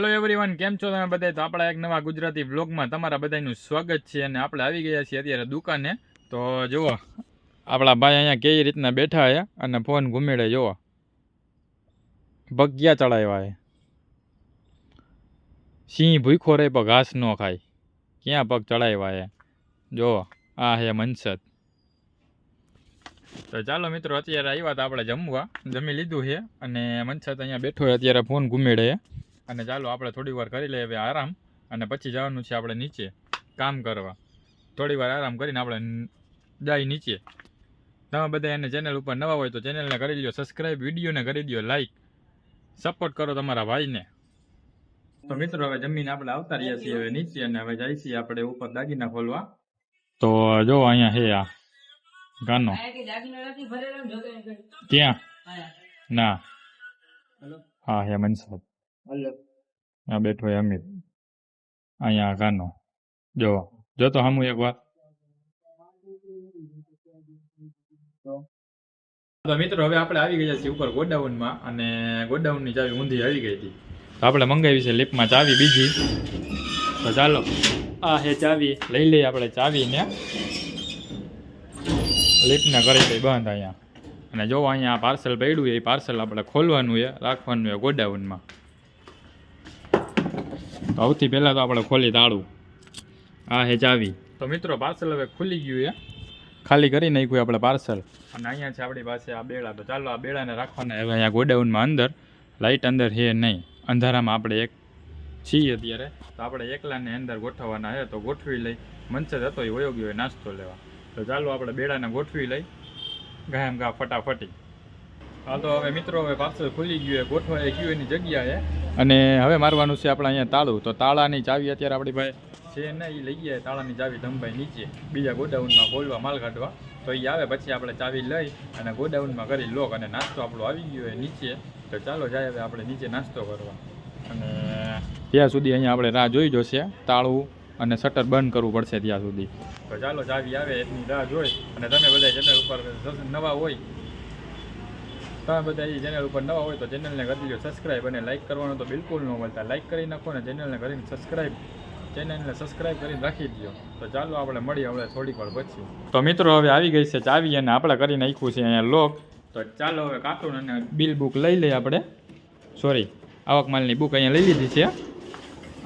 Hello everyone કેમ છો તમે બધા તો આપણા એક નવા ગુજરાતી વ્લોગમાં તમારા બધાનું સ્વાગત છે અને આપણે આવી ગયા છીએ અત્યારે દુકાને. તો જુઓ, આપણા ભાઈ અહીંયા કેવી રીતના બેઠા છે અને ફોન ઘૂમેડે, જુઓ. ભગ્યા ચડાવ્યા છે. સિંહ ભૂખો રહે પણ ઘાસ ન ખાય. ક્યાં પગ ચડાવ્યા છે? જુઓ, આ હે મનસદ. તો ચાલો મિત્રો, અત્યારે આવ્યા હતા આપણે જમવા. જમી લીધું છે અને મનસદ અહીંયા બેઠો છે, અત્યારે ફોન ઘૂમેડે છે. અને ચાલો આપણે થોડી વાર કરી લઈએ હવે આરામ અને પછી જવાનું છે આપણે નીચે કામ કરવા. થોડી વાર આરામ કરીને આપણે જાય નીચે. તમે બધા એને ચેનલ ઉપર નવા હોય તો ચેનલને કરી દો સબસ્ક્રાઈબ વિડીયોને કરી દો લાઈક સપોર્ટ કરો તમારા ભાઈને. તો મિત્રો હવે જમીન આપણે આવતા રહ્યા છીએ હવે નીચે અને હવે જાય છીએ આપણે ઉપર દાગીના ખોલવા. તો જો અહીંયા હે આ ગાનો. ક્યાં? ના. હા હે મનસદ આ બેઠો એ અમિત. અહીંયા કાનો જો જો તો હમું એક વાત. તો મિત્રો, હવે આપણે આવી ગયા છીએ ઉપર ગોડાઉનમાં અને ગોડાઉનની ચાવી ઊંધી આવી ગઈ હતી. તો આપણે મંગાવી છે લિફ્ટમાં ચાવી બીજી. તો ચાલો, આ હે ચાવી. લઈ લઈએ આપણે ચાવીને. લિફ્ટને કરી દઈ બંધ અહીંયા. અને જો અહીંયા પાર્સલ પડ્યું એ પાર્સલ આપણે ખોલવાનું છે, રાખવાનું છે ગોડાઉનમાં. સૌથી પહેલાં તો આપણે ખોલી તાળું. આ હે ચાવી. તો મિત્રો પાર્સલ હવે ખુલી ગયું એ ખાલી કરી નાખ્યું આપણે પાર્સલ અને અહીંયા છે આપણી પાસે આ બેડા. તો ચાલો આ બેડાને રાખવાના હવે અહીંયા ગોડાઉનમાં અંદર લાઇટ અંદર હે નહીં. અંધારામાં આપણે એક છીએ અત્યારે. તો આપણે એકલાને અંદર ગોઠવવાના છે. તો ગોઠવી લઈ. મનસદ હતો એ વયો ગયો હોય નાસ્તો લેવા. તો ચાલો આપણે બેડાને ગોઠવી લઈ. ગાયમ ગા ફટાફટી. હા, તો હવે મિત્રો, હવે પાર્સલ ખુલી ગયું છે. ગોઠવાઈ ગયું એની જગ્યાએ. અને હવે મારવાનું છે આપણે અહીંયા તાળું. તો તાળાની ચાવી અત્યારે આપણી ભાઈ છે ને એ લઈ ગયા તાળાની ચાવી ધમભાઈ નીચે. બીજા ગોડાઉનમાં ખોલવા, માલ કાઢવા. તો એ આવે, પછી આપણે ચાવી લઈ અને ગોડાઉનમાં કરી લોક. અને નાસ્તો આપણો આવી ગયો હોય નીચે. તો ચાલો જાય હવે આપણે નીચે નાસ્તો કરવા. અને ત્યાં સુધી અહીંયા આપણે રાહ જોઈ જોશે, તાળું અને શટર બંધ કરવું પડશે ત્યાં સુધી. તો ચાલો ચાવી આવે એટલી રાહ જોઈ. અને તમે બધા ચેનલ ઉપર નવા હોય તમે બધા એ ચેનલ ઉપર નવા હોય તો ચેનલને કરી દેજો સબસ્ક્રાઈબ અને લાઇક કરવાનું તો બિલકુલ ન ભૂલતા. લાઇક કરી નાખો ને ચેનલને કરીને સબસ્ક્રાઈબ ચેનલને સબસ્ક્રાઈબ કરીને રાખી દો તો ચાલો આપણે મળીએ હવે થોડીક વાર પછી. તો મિત્રો, હવે આવી ગઈ છે ચાવી અને આપણે કરી નાખ્યું છે અહીંયા લોક. તો ચાલો હવે કાર્ટૂન અને બિલ બુક લઈ લઈએ આપણે. સોરી આવક માલની બુક અહીંયા લઈ લીધી છે.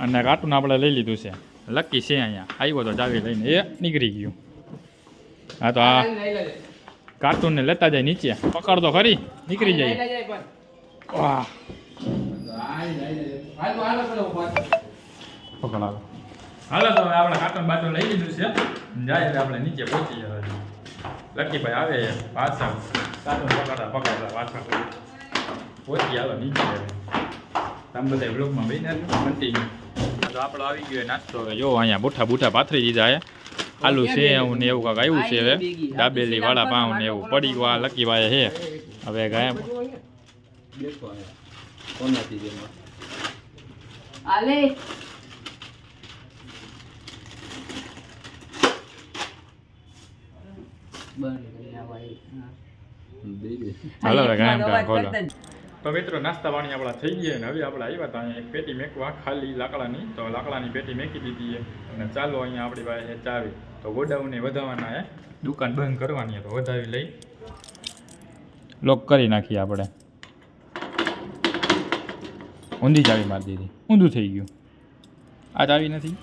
અને કાર્ટૂન આપણે લઈ લીધું છે. લકી છે અહીંયા. આવ્યો તો ચાવી લઈને. એ નીકળી ગયું. હા તો આ કાર્ટૂનને લેતા જાય નીચે. પકડતો ખરી. નીકળી જાય. વાહ. પકડાવો. હાલો તો હવે આપણે કાર્ટૂન બાટો લઈ લીધું છે. જાય એટલે આપણે નીચે પહોંચી જવા લકીભાઈ આવે પાછા પાછળ. કાર્ટૂન પકડતા પકડતા પાછળ. પહોંચી આવે નીચે તમે બધા બ્લોકમાં બેસી કન્ટિન્યુ તો આપણો આવી ગયો નાસ્તો. જો અહીંયા બુઠા બુઠા પાથરી દીધા છે. આલુ સેવ ને એવું કાંક આવ્યું છે હવે. દાબેલી વાળા પાઉં ને એવું પડી ગયું આ લકી વાય છે. હવે ગયા આલે. હાલો હવે એમ કાંઈ ખોલો. તો મિત્રો નાસ્તા પાણી આપણા થઈ ગયા ને હવે આપણે આવ્યા હતા અહીંયા એક પેટી મેકવા ખાલી લાકડાની. તો લાકડાની પેટી મેકી દીધી અને ચાલો અહીંયા આપણી પાસે ચાવી. તો ગોડાઉને વધારવાના છે દુકાન બંધ કરવાની તો વધારી લઈ. લોક કરી નાખીએ આપણે. ઊંધી ચાવી મારી દીધી. ઊંધું થઈ ગયું. આ ચાવી નથી.